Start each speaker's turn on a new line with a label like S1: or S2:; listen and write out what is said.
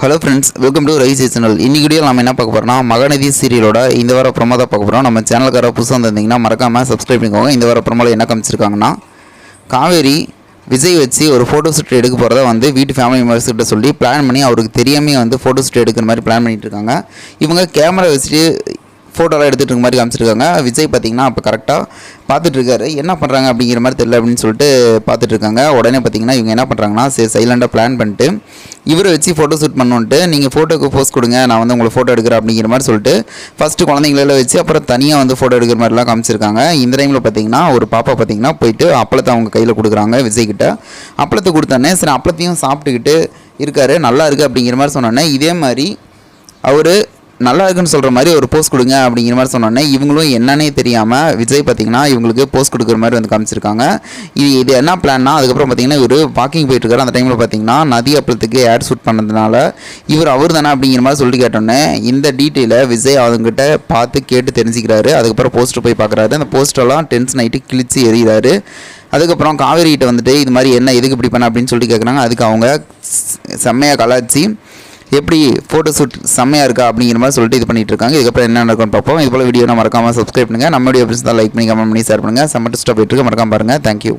S1: Hello friends welcome to rice channel இன்னைக்கு video நம்ம என்ன பார்க்க போகிறோம்னா மகநதி சீரியலோட இந்த வார ப்ரொமோ தான் பார்க்க போகிறோம் நம்ம சேனலுக்கார புதுசாக வந்திருந்தீங்கன்னா மறக்காமல் சப்ஸ்கிரைப் பண்ணிக்கோங்க. இந்த வார ப்ரொமோவில் என்ன காமிச்சிருக்காங்கன்னா காவேரி விஜய் வச்சு ஒரு ஃபோட்டோ ஷூட் எடுக்க போகிறத வந்து வீட்டு ஃபேமிலி மெம்பர்ஸ் கிட்ட சொல்லி பிளான் பண்ணி அவருக்கு தெரியாமே வந்து ஃபோட்டோ ஷூட் எடுக்கிற மாதிரி பிளான் பண்ணிட்டு இருக்காங்க. இவங்க கேமரா வச்சுட்டு ஃபோட்டோலாம் எடுத்துகிட்டு இருக்க மாதிரி காமிச்சிருக்காங்க. விஜய் பார்த்தீங்கன்னா அப்போ கரெக்டாக பார்த்துட்ருக்காரு என்ன பண்ணுறாங்க அப்படிங்கிற மாதிரி தெரியல அப்படின்னு சொல்லிட்டு பார்த்துட்ருக்காங்க உடனே பார்த்தீங்கன்னா இவங்க என்ன பண்ணுறாங்கன்னா சரி சைலண்டாக பிளான் பண்ணிட்டு இவரை வச்சு ஃபோட்டோ ஷூட் பண்ணுன்ட்டு நீங்கள் ஃபோட்டோக்கு போஸ்ட் கொடுங்க நான் வந்து உங்களை ஃபோட்டோ எடுக்கிறேன் அப்படிங்கிற மாதிரி சொல்லிட்டு ஃபஸ்ட்டு குழந்தைங்களெல்லாம் வச்சு அப்புறம் தனியாக வந்து ஃபோட்டோ எடுக்கிற மாதிரிலாம் காமிச்சிருக்காங்க. இந்த டைமில் பார்த்தீங்கன்னா ஒரு பாப்பா பார்த்தீங்கன்னா போயிட்டு அப்பளத்தை அவங்க கையில் கொடுக்குறாங்க விஜய்கிட்ட அப்பளத்தை கொடுத்தோன்னே சரி அப்பளத்தையும் சாப்பிட்டுக்கிட்டு இருக்காரு நல்லா இருக்குது அப்படிங்கிற மாதிரி சொன்னோன்னே இதே மாதிரி அவர் நல்லா இருக்குன்னு சொல்கிற மாதிரி ஒரு போஸ்ட் கொடுங்க அப்படிங்கிற மாதிரி சொன்னோன்னே இவங்களும் என்னன்னே தெரியாமல் விஜய் பார்த்தீங்கன்னா இவங்களுக்கு போஸ்ட் கொடுக்குற மாதிரி வந்து காமிச்சிருக்காங்க. இது இது என்ன பிளான்னா அதுக்கப்புறம் பார்த்தீங்கன்னா இவர் வாக்கிங் போயிட்டுருக்காரு அந்த டைமில் பார்த்தீங்கன்னா நதி அப்பளத்துக்கு ஆட் ஷூட் பண்ணதுனால இவர் அவர் தானே அப்படிங்கிற மாதிரி சொல்லிட்டு கேட்டோன்னே இந்த டீட்டெயிலை விஜய் அவங்ககிட்ட பார்த்து கேட்டு தெரிஞ்சுக்கிறாரு. அதுக்கப்புறம் போஸ்டர் போய் பார்க்குறாரு அந்த போஸ்டரெல்லாம் டென்ஷன் ஆகிட்டு கிழிச்சு எறிகிறாரு அதுக்கப்புறம் காவேரிகிட்ட வந்துட்டு இது மாதிரி என்ன எதுக்கு இப்படி பண்ண? அப்படின்னு சொல்லிட்டு கேட்குறாங்க அதுக்கு அவங்க செம்மையாக கலாச்சி எப்படி ஃபோட்டோ ஷூட் செம்மையாக இருக்கா அப்படிங்கிற மாதிரி சொல்லிட்டு இது பண்ணிட்டு இருக்காங்க. இதுக்கப்புறம் என்ன நடக்கும்னு பார்ப்போம். இது போல் வீடியோ மறக்காமல் சப்ஸ்கிரைப் பண்ணுங்கள் நம்ம வீடியோ தான் லைக் பண்ணி கமெண்ட் பண்ணி ஷேர் பண்ணுங்கள் செம்ம டெஸ்ட்டாக போயிட்டு இருக்கு. மறக்காம பாருங்கள் தேங்க்யூ